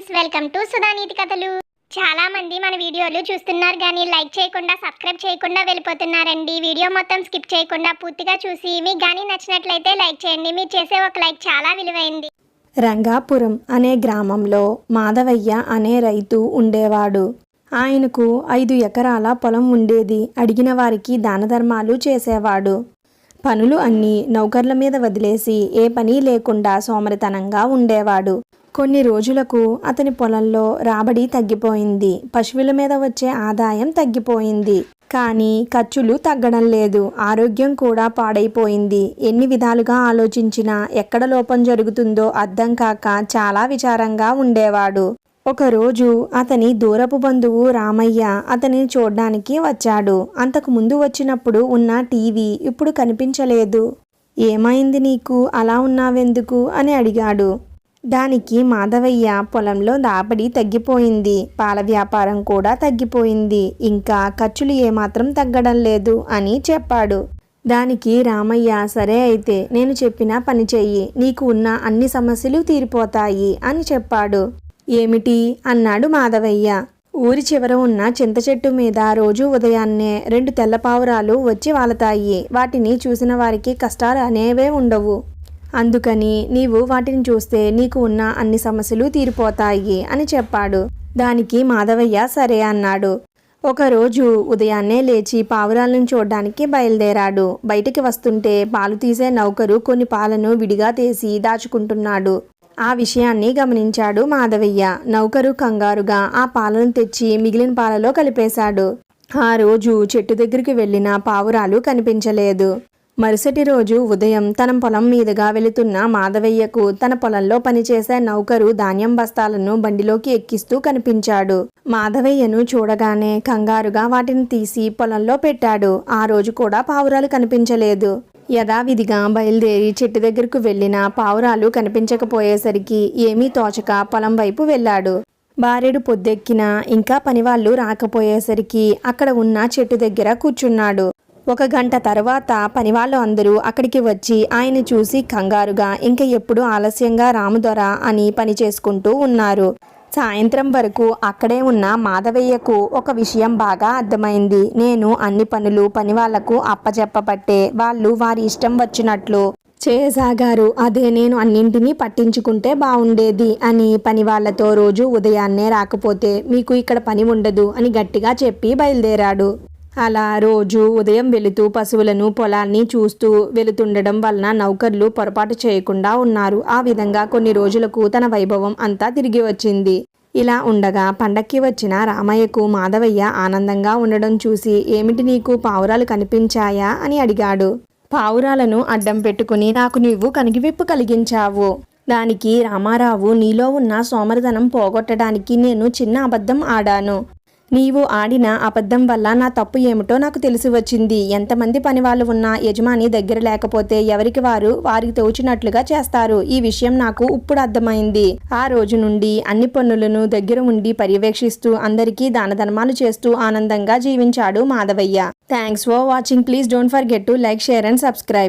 Friends welcome to సుధానీతి కథలు. చాలా మంది మన వీడియోలు చూస్తున్నారు కానీ లైక్ చేయకుండా సబ్స్క్రైబ్ చేయకుండా వెళ్ళిపోతున్నారండి. వీడియో మొత్తం స్కిప్ చేయకుండా పూర్తిగా చూసి మీకు కానీ నచ్చినట్లయితే లైక్ చేయండి. మీరు చేసే ఒక లైక్ చాలా విలువైంది. రంగాపురం అనే గ్రామంలో మాధవయ్య అనే రైతు ఉండేవాడు. ఆయనకు ఐదు ఎకరాల పొలం ఉండేది. అడిగిన వారికి దానధర్మాలు చేసేవాడు. పనులు అన్నీ నౌకర్ల మీద వదిలేసి ఏ పని లేకుండా సోమరితనంగా ఉండేవాడు. కొన్ని రోజులకు అతని పొలంలో రాబడి తగ్గిపోయింది. పశువుల మీద వచ్చే ఆదాయం తగ్గిపోయింది. కానీ ఖర్చులు తగ్గడం లేదు. ఆరోగ్యం కూడా పాడైపోయింది. ఎన్ని విధాలుగా ఆలోచించినా ఎక్కడ లోపం జరుగుతుందో అర్థం కాక చాలా విచారంగా ఉండేవాడు. ఒకరోజు అతని దూరపు బంధువు రామయ్య అతనిని చూడ్డానికి వచ్చాడు. అంతకు ముందు వచ్చినప్పుడు ఉన్న టీవీ ఇప్పుడు కనిపించలేదు. ఏమైంది నీకు? అలా ఉన్నావెందుకు? అని అడిగాడు. దానికి మాధవయ్య పొలంలో దాబడి తగ్గిపోయింది. పాల వ్యాపారం కూడా తగ్గిపోయింది. ఇంకా ఖర్చులు ఏమాత్రం తగ్గడం లేదు అని చెప్పాడు. దానికి రామయ్య సరే అయితే నేను చెప్పిన పని చెయ్యి. నీకు ఉన్న అన్ని సమస్యలు తీరిపోతాయి అని చెప్పాడు. ఏమిటి? అన్నాడు మాధవయ్య. ఊరి చివర ఉన్న చింత చెట్టు మీద రోజు ఉదయాన్నే రెండు తెల్ల పావురాలు వచ్చి వాలతాయి. వాటిని చూసిన వారికి కష్టాలు అనేవే ఉండవు. అందుకని నీవు వాటిని చూస్తే నీకు ఉన్న అన్ని సమస్యలు తీరిపోతాయి అని చెప్పాడు. దానికి మాధవయ్య సరే అన్నాడు. ఒకరోజు ఉదయాన్నే లేచి పావురాలను చూడడానికి బయలుదేరాడు. బయటికి వస్తుంటే పాలు తీసే నౌకరు కొన్ని పాలను విడిగా తీసి దాచుకుంటున్నాడు. ఆ విషయాన్ని గమనించాడు మాధవయ్య. నౌకరు కంగారుగా ఆ పాలను తెచ్చి మిగిలిన పాలలో కలిపేశాడు. ఆ రోజు చెట్టు దగ్గరికి వెళ్ళిన పావురాలు కనిపించలేదు. మరుసటి రోజు ఉదయం తన పొలం మీదుగా వెళుతున్న మాధవయ్యకు తన పొలంలో పనిచేసే నౌకరు ధాన్యం బస్తాలను బండిలోకి ఎక్కిస్తూ కనిపించాడు. మాధవయ్యను చూడగానే కంగారుగా వాటిని తీసి పొలంలో పెట్టాడు. ఆ రోజు కూడా పావురాలు కనిపించలేదు. యథావిధిగా బయలుదేరి చెట్టు దగ్గరకు వెళ్ళిన పావురాలు కనిపించకపోయేసరికి ఏమీ తోచక పొలం వైపు వెళ్ళాడు. బారెడు పొద్దెక్కినా ఇంకా పనివాళ్ళు రాకపోయేసరికి అక్కడ ఉన్న చెట్టు దగ్గర కూర్చున్నాడు. ఒక గంట తర్వాత పనివాళ్ళు అందరూ అక్కడికి వచ్చి ఆయన చూసి కంగారుగా ఇంక ఎప్పుడు ఆలస్యంగా రాముదొర అని పని చేసుకుంటూ ఉన్నారు. సాయంత్రం వరకు అక్కడే ఉన్న మాధవయ్యకు ఒక విషయం బాగా అర్థమైంది. నేను అన్ని పనులు పని వాళ్ళకు అప్పచెప్పబట్టే వాళ్ళు వారి ఇష్టం వచ్చినట్లు చేయసాగారు. అదే నేను అన్నింటినీ పట్టించుకుంటే బాగుండేది అని పని వాళ్ళతో రోజు ఉదయాన్నే రాకపోతే మీకు ఇక్కడ పని ఉండదు అని గట్టిగా చెప్పి బయలుదేరాడు. అలా రోజు ఉదయం వెళుతూ పశువులను పొలాన్ని చూస్తూ వెళుతుండడం వలన నౌకర్లు పొరపాటు చేయకుండా ఉన్నారు. ఆ విధంగా కొన్ని రోజులకు తన వైభవం అంతా తిరిగి వచ్చింది. ఇలా ఉండగా పండక్కి వచ్చిన రామయ్యకు మాధవయ్య ఆనందంగా ఉండడం చూసి ఏమిటి నీకు పావురాలు కనిపించాయా? అని అడిగాడు. పావురాలను అడ్డం పెట్టుకుని నాకు నీవు కనిగివిప్పు కలిగించావు. దానికి రామారావు నీలో ఉన్న సోమరితనం పోగొట్టడానికి నేను చిన్న అబద్ధం ఆడాను. నీవు ఆడిన అబద్ధం వల్ల నా తప్పు ఏమిటో నాకు తెలిసి వచ్చింది. ఎంతమంది పని వాళ్ళు ఉన్నా యజమాని దగ్గర లేకపోతే ఎవరికి వారు? వారికి తోచినట్లుగా చేస్తారు. ఈ విషయం నాకు ఇప్పుడు అర్థమైంది. ఆ రోజు నుండి అన్ని పనులను దగ్గర ఉండి పర్యవేక్షిస్తూ అందరికీ దాన ధర్మాలు చేస్తూ ఆనందంగా జీవించాడు Madhavayya. Thanks for watching please don't forget to like share and subscribe